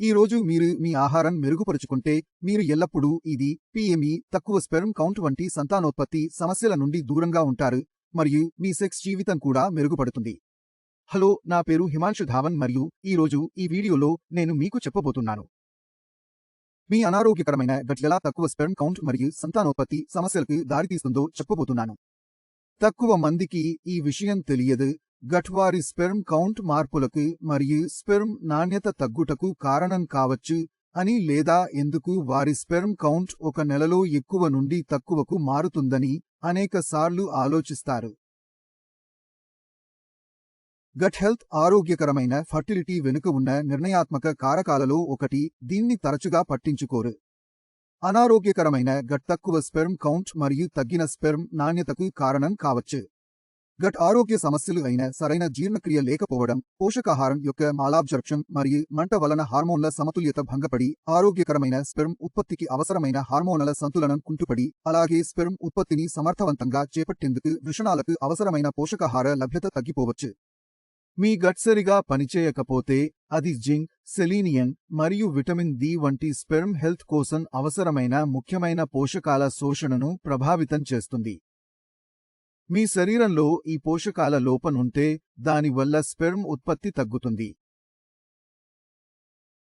ఈ రోజు మీరు మీ ఆహారం మెరుగుపరుచుకుంటే మీరు ఎల్లప్పుడూ ఇది పిఎంఈ తక్కువ స్పెర్మ్ కౌంట్ వంటి సంతానోత్పత్తి సమస్యల నుండి దూరంగా ఉంటారు మరియు మీ సెక్స్ జీవితం కూడా మెరుగుపడుతుంది. హలో నా పేరు హిమాంశు ధావన్ మరియు ఈ రోజు ఈ వీడియోలో నేను మీకు చెప్పబోతున్నాను. మీ అనారోగ్యకరమైన గట్ ఎలా తక్కువ స్పెర్మ్ కౌంట్ మరియు సంతానోత్పత్తి సమస్యలకు దారితీస్తుందో చెప్పబోతున్నాను. తక్కువ మందికి ఈ విషయం తెలియదు గట్ వారి స్పెర్మ్ కౌంట్ మార్పులకు మరియు స్పెర్మ్ నాణ్యత తగ్గుటకు కారణం కావచ్చు అని లేదా ఎందుకు వారి స్పెర్మ్ కౌంట్ ఒక నెలలో ఎక్కువ నుండి తక్కువకు మారుతుందని అనేకసార్లు ఆలోచిస్తారు. గట్ హెల్త్ ఆరోగ్యకరమైన ఫర్టిలిటీ వెనుక ఉన్న నిర్ణయాత్మక కారకాలలో ఒకటి దీన్ని తరచుగా పట్టించుకోరు. అనారోగ్యకరమైన గట్ తక్కువ స్పెర్మ్ కౌంట్ మరియు తగ్గిన స్పెర్మ్ నాణ్యతకు కారణం కావచ్చు. గట్ ఆరోగ్య సమస్యలు అయిన సరైన జీర్ణక్రియ లేకపోవడం పోషకాహారం యొక్క మాలాబ్జర్ప్షన్ మరియు మంట వలన హార్మోన్ల సమతుల్యత భంగపడి ఆరోగ్యకరమైన స్పెర్మ్ ఉత్పత్తికి అవసరమైన హార్మోన్ల సంతులనం కుంటుపడి అలాగే స్పెర్మ్ ఉత్పత్తిని సమర్థవంతంగా చేపట్టేందుకు వృషణాలకు అవసరమైన పోషకాహార లభ్యత తగ్గిపోవచ్చు. మీ గట్ సరిగా పనిచేయకపోతే అది జింక్ సెలీనియం మరియు విటమిన్ డి వంటి స్పెర్మ్ హెల్త్ కోసం అవసరమైన ముఖ్యమైన పోషకాల శోషణను ప్రభావితం చేస్తుంది. మీ శరీరంలో ఈ పోషకాల లోపం ఉంటే దానివల్ల స్పెర్మ్ ఉత్పత్తి తగ్గుతుంది.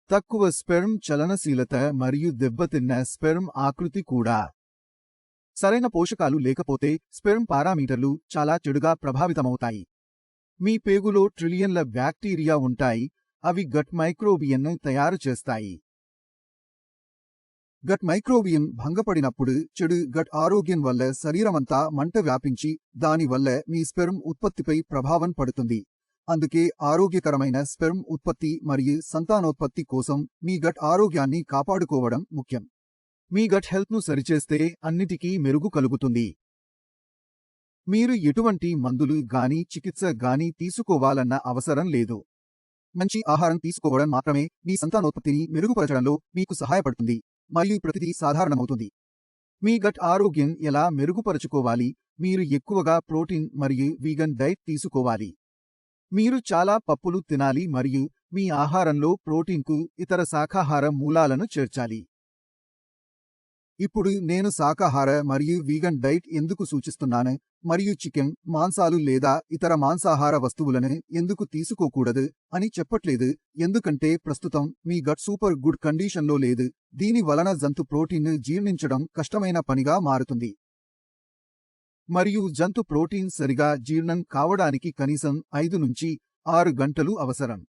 తక్కువ స్పెర్మ్ చలనశీలత మరియు దెబ్బతిన్న స్పెర్మ్ ఆకృతి కూడా. సరైన పోషకాలు లేకపోతే స్పెర్మ్ పారామీటర్లు చాలా చెడుగా ప్రభావితమవుతాయి. మీ పేగులో ట్రిలియన్ల బ్యాక్టీరియా ఉంటాయి అవి గట్ మైక్రోబియన్ను తయారు చేస్తాయి. గట్ మైక్రోబియం భంగపడినప్పుడు చెడు గట్ ఆరోగ్యం వల్ల శరీరమంతా మంట వ్యాపించి దానివల్ల మీ స్పెర్మ్ ఉత్పత్తిపై ప్రభావం పడుతుంది. అందుకే ఆరోగ్యకరమైన స్పెర్మ్ ఉత్పత్తి మరియు సంతానోత్పత్తి కోసం మీ గట్ ఆరోగ్యాన్ని కాపాడుకోవడం ముఖ్యం. మీ గట్ హెల్త్ను సరిచేస్తే అన్నిటికీ మెరుగు కలుగుతుంది. మీరు ఎటువంటి మందులు గాని చికిత్స గాని తీసుకోవాలన్న అవసరం లేదు. మంచి ఆహారం తీసుకోవడం మాత్రమే మీ సంతానోత్పత్తిని మెరుగుపరచడంలో మీకు సహాయపడుతుంది. మరియు ప్రతిదీ సాధారణమవుతుంది. మీ గట్ ఆరోగ్యం ఎలా మెరుగుపరుచుకోవాలి? మీరు ఎక్కువగా ప్రోటీన్ మరియు వీగన్ డైట్ తీసుకోవాలి. మీరు చాలా పప్పులు తినాలి మరియు మీ ఆహారంలో ప్రోటీన్కు ఇతర శాఖాహార మూలాలను చేర్చాలి. ఇప్పుడు నేను శాకాహార మరియు వీగన్ డైట్ ఎందుకు సూచిస్తున్నాను? మరియు చికెన్ మాంసాలు లేదా ఇతర మాంసాహార వస్తువులను ఎందుకు తీసుకోకూడదు అని చెప్పట్లేదు. ఎందుకంటే ప్రస్తుతం మీ గట్ సూపర్ గుడ్ కండిషన్లో లేదు. దీని వలన జంతు ప్రోటీన్ జీర్ణించడం కష్టమైన పనిగా మారుతుంది. మరియు జంతు ప్రోటీన్ సరిగా జీర్ణం కావడానికి కనీసం ఐదు నుంచి ఆరు గంటలు అవసరం.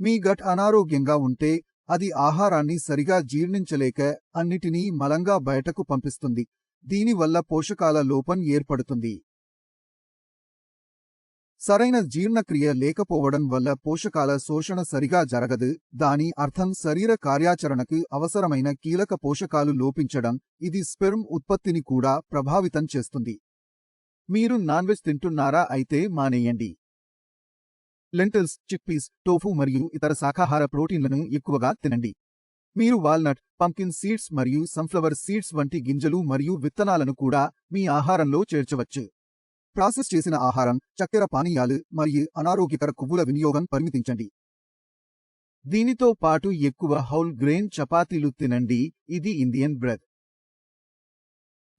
మీ గట్ అనారోగ్యంగా ఉంటే అది ఆహారాన్ని సరిగా జీర్ణించలేక అన్నిటినీ మలంగా బయటకు పంపిస్తుంది. దీనివల్ల పోషకాల లోపం ఏర్పడుతుంది. సరైన జీర్ణక్రియ లేకపోవడం వల్ల పోషకాల శోషణ సరిగా జరగదు. దాని అర్థం శరీర కార్యాచరణకు అవసరమైన కీలక పోషకాలు లోపించడం ఇది స్పెర్మ్ ఉత్పత్తిని కూడా ప్రభావితం చేస్తుంది. మీరు నాన్ వెజ్ తింటున్నారా? అయితే మానేయండి. లెంటిల్స్ చిక్పీస్ టోఫు మరియు ఇతర శాఖాహార ప్రోటీన్లను ఎక్కువగా తినండి. మీరు వాల్నట్ పంకిన్ సీడ్స్ మరియు సన్ఫ్లవర్ సీడ్స్ వంటి గింజలు మరియు విత్తనాలను కూడా మీ ఆహారంలో చేర్చవచ్చు. ప్రాసెస్ చేసిన ఆహారం చక్కెర పానీయాలు మరియు అనారోగ్యకర కొవ్వుల వినియోగం పరిమితించండి. దీనితో పాటు ఎక్కువ హౌల్ గ్రెయిన్ చపాతీలు తినండి. ఇది ఇండియన్ బ్రెడ్.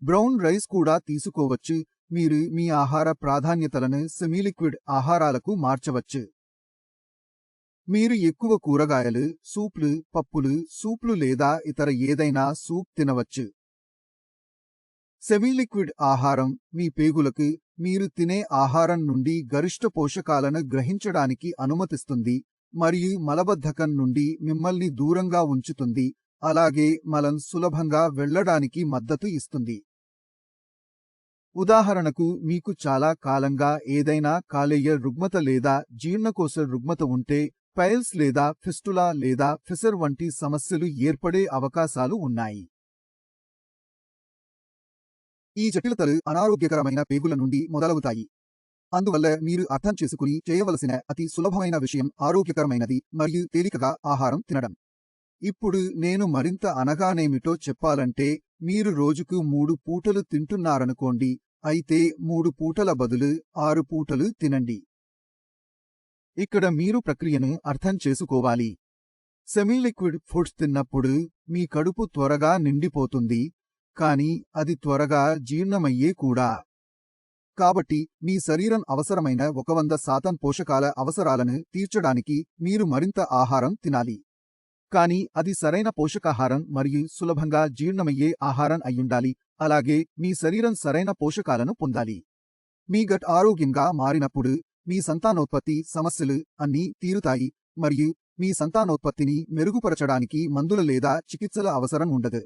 బ్రౌన్ రైస్ కూడా తీసుకోవచ్చు. మీరు మీ ఆహార ప్రాధాన్యతలను సెమీలిక్విడ్ ఆహారాలకు మార్చవచ్చు. మీరు ఎక్కువ కూరగాయలు సూప్లు పప్పులు సూప్లు లేదా ఇతర ఏదైనా సూప్ తినవచ్చు. సెమీలిక్విడ్ ఆహారం మీ పేగులకు మీరు తినే ఆహారం నుండి గరిష్ట పోషకాలను గ్రహించడానికి అనుమతిస్తుంది మరియు మలబద్ధకం నుండి మిమ్మల్ని దూరంగా ఉంచుతుంది అలాగే మలం సులభంగా వెళ్ళడానికి మద్దతు ఇస్తుంది. ఉదాహరణకు మీకు చాలా కాలంగా ఏదైనా కాలేయ రుగ్మత లేదా జీర్ణకోశ రుగ్మత ఉంటే పైల్స్ లేదా ఫిస్టులా లేదా ఫిసర్ వంటి సమస్యలు ఏర్పడే అవకాశాలు ఉన్నాయి. ఈ జటిలతలు అనారోగ్యకరమైన పేగుల నుండి మొదలవుతాయి. అందువల్ల మీరు అర్థం చేసుకుని చేయవలసిన అతి సులభమైన విషయం ఆరోగ్యకరమైనది మరియు తేలికగా ఆహారం తినడం. ఇప్పుడు నేను మరింత అనగానేమిటో చెప్పాలంటే మీరు రోజుకు మూడు పూటలు తింటున్నారనుకోండి అయితే మూడు పూటల బదులు ఆరు పూటలు తినండి. ఇక్కడ మీరు ప్రక్రియను అర్థం చేసుకోవాలి. సెమీలిక్విడ్ ఫుడ్స్ తిన్నప్పుడు మీ కడుపు త్వరగా నిండిపోతుంది కానీ అది త్వరగా జీర్ణమయ్యే కూడా. కాబట్టి మీ శరీరం అవసరమైన ఒక వంద శాతం పోషకాల అవసరాలను తీర్చడానికి మీరు మరింత ఆహారం తినాలి. కానీ అది సరైన పోషకాహారం మరియు సులభంగా జీర్ణమయ్యే ఆహారం అయ్యుండాలి. అలాగే మీ శరీరం సరైన పోషకాలను పొందాలి. మీ గట్ ఆరోగ్యంగా మారినప్పుడు మీ సంతానోత్పత్తి సమస్యలు అన్నీ తీరుతాయి మరియు మీ సంతానోత్పత్తిని మెరుగుపరచడానికి మందుల లేదా చికిత్సల అవసరం ఉండదు.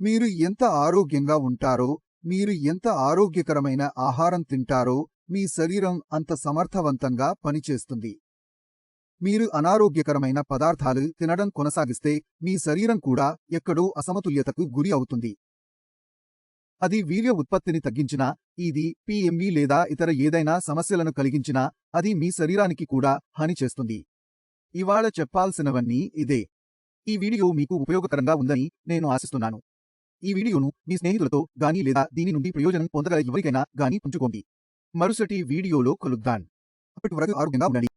మీరు ఎంత ఆరోగ్యంగా ఉంటారో మీరు ఎంత ఆరోగ్యకరమైన ఆహారం తింటారో మీ శరీరం అంత సమర్థవంతంగా పనిచేస్తుంది. మీరు అనారోగ్యకరమైన పదార్థాలు తినడం కొనసాగిస్తే మీ శరీరం కూడా ఎక్కడో అసమతుల్యతకు గురి అవుతుంది. అది వీర్య ఉత్పత్తిని తగ్గించినా ఇది పిఎంవి లేదా ఇతర ఏదైనా సమస్యలను కలిగించినా అది మీ శరీరానికి కూడా హాని చేస్తుంది. ఇవాళ చెప్పాల్సినవన్నీ ఇదే. ఈ వీడియో మీకు ఉపయోగకరంగా ఉందని నేను ఆశిస్తున్నాను. ఈ వీడియోను మీ స్నేహితులతో గాని లేదా దీని నుండి ప్రయోజనం పొందగల ఎవరికైనా గాని పంచుకోండి. మరుసటి వీడియోలో కలుద్దాం. అప్పటి వరకు ఆరోగ్యంగా ఉండండి.